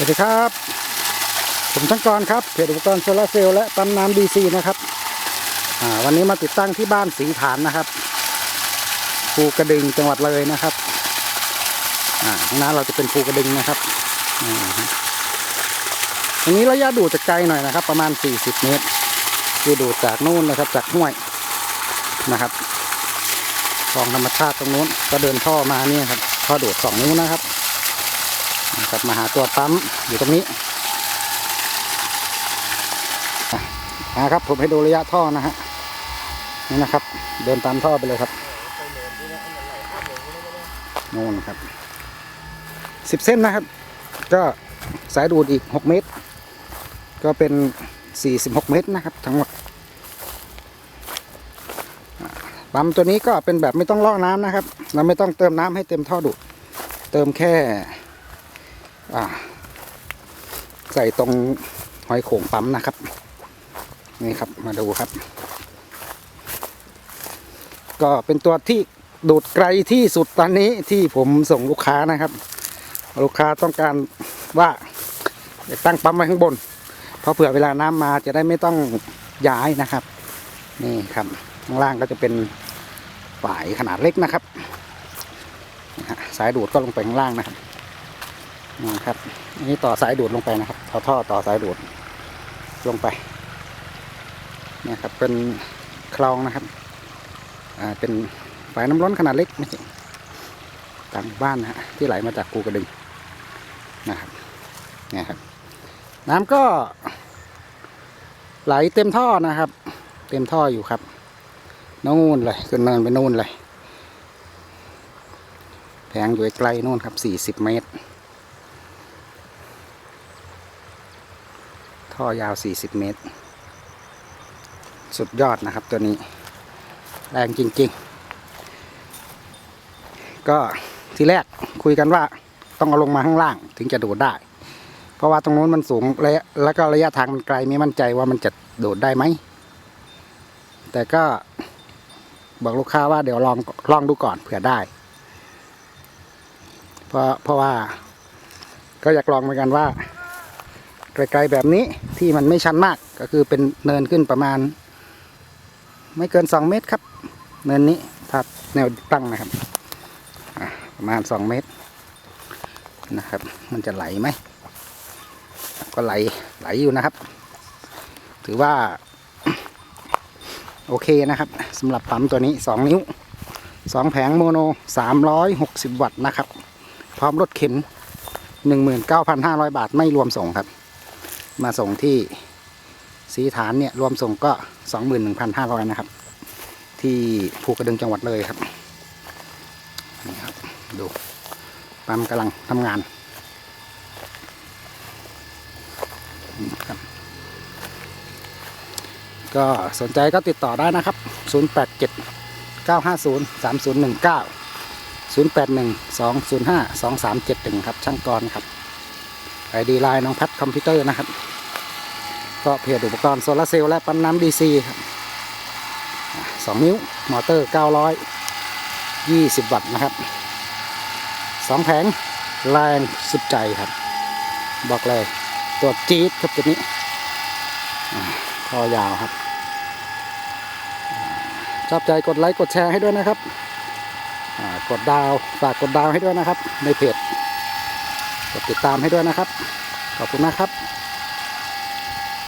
สวัสดีครับ ผมช่างกรครับเพจอุปกรณ์โซลาร์เซลล์และปั๊มน้ำดีซีนะครับวันนี้มาติดตั้งที่บ้านสีฐานนะครับภูกระดึงจังหวัดเลยนะครับอ่าข้างหน้าเราจะเป็นภูกระดึงนะครับอ่าฮะตรงนี้ระยะดูดจะไกลหน่อยนะครับ ประมาณ 40 เมตร คือดูดจากนู่นนะครับ จากห้วยนะครับคลองธรรมชาติตรงนู้นก็เดินท่อมาเนี่ยครับท่อดูดสองนิ้วนะครับ นะครับมาหาตัวปั๊มอยู่ตรงนี้นะครับผมให้ดูระยะท่อนะฮะนี่นะครับ เดินตามท่อไปเลยครับโน่นครับสิบเส้นนะครับ ก็สายดูดอีกหกเมตร ก็เป็นสี่สิบหกเมตรนะครับ ทั้งหมดปั๊มตัวนี้ก็เป็นแบบไม่ต้องล่อน้ำนะครับ เราไม่ต้องเติมน้ำให้เต็มท่อดูดเติมแค่ ใส่ตรงหอยโข่งปั๊มนะครับ นี่ครับมาดูครับ ก็เป็นตัวที่ดูดไกลที่สุดตอนนี้ที่ผมส่งลูกค้านะครับ ลูกค้าต้องการว่าอยากตั้งปั๊มไว้ข้างบน เพราะเผื่อเวลาน้ำมาจะได้ไม่ต้องย้ายนะครับ นี่ครับข้างล่างก็จะเป็นฝายขนาดเล็กนะครับสายดูดก็ลงไปข้างล่างนะครับ นะครับอันนี้ต่อสายดูดลงไปนะครับเอาท่อต่อสายดูดลงไปนี่ยครับเป็นคลองนะครับอ่าเป็นฝายน้ำร้อนขนาดเล็กไม่ใช่ตามบ้านนะฮะที่ไหลมาจากภูกระดึงนะครับเนี่ยครับ น้ำก็ไหลเต็มท่อนะครับ เต็มท่ออยู่ครับนู่นเลยขึ้นเนินไปนู่นเลยแผงอยู่ไกลนู่นครับสี่สิบเมตร ท่อยาว 40 เมตร สุดยอดนะครับตัวนี้ แรงจริง ๆ ก็ทีแรกคุยกันว่าต้องเอาลงมาข้างล่างถึงจะโดดได้ เพราะว่าตรงนู้นมันสูงระยะแล้วก็ระยะทางมันไกลไม่มั่นใจว่ามันจะโดดได้ไหม แต่ก็บอกลูกค้าว่าเดี๋ยวลองลองดูก่อนเผื่อได้ เพราะเพราะว่าก็อยากลองเหมือนกันว่า ไกลๆแบบนี้ที่มันไม่ชันมากก็คือเป็นเนินขึ้นประมาณ ไม่เกิน 2 เมตรครับ เนินนี้ถ้าแนวตั้งนะครับประมาณ 2 เมตรนะครับ มันจะไหลไหมก็ไหลไหลอยู่นะครับ ถือว่า โอเคนะครับสำหรับปั๊มตัวนี้ 2 นิ้ว 2 แผงโมโน 360 วัตต์นะครับ พร้อมรถเข็น 19,500 บาทไม่รวมส่งครับ มาส่งที่สีฐานเนี่ยรวมส่งก็ 21,500 นะครับ ที่ภูกระดึงจังหวัดเลยครับนี่ครับ ดูปั๊มกำลังทำงานนะครับก็สนใจก็ติดต่อได้นะครับ 087 950 3019 081 205 2371 ครับ ช่างกรครับ ไอดีไลน์น้องพัดคอมพิวเตอร์นะครับ ก็เพจอุปกรณ์โซลาร์เซลล์และปั๊มน้ำดีซีครับสองนิ้ว มอเตอร์ 920 วัตต์นะครับสองแผงแรงสุดใจครับ บอกเลยตัวจี๊ดครับตัวนี้อะคอยาวครับ ชอบใจกดไลค์ กดแชร์ให้ด้วยนะครับ กดดาว ฝากกดดาวให้ด้วยนะครับ ในเพจ กดติดตามให้ด้วยนะครับ ขอบคุณมากครับ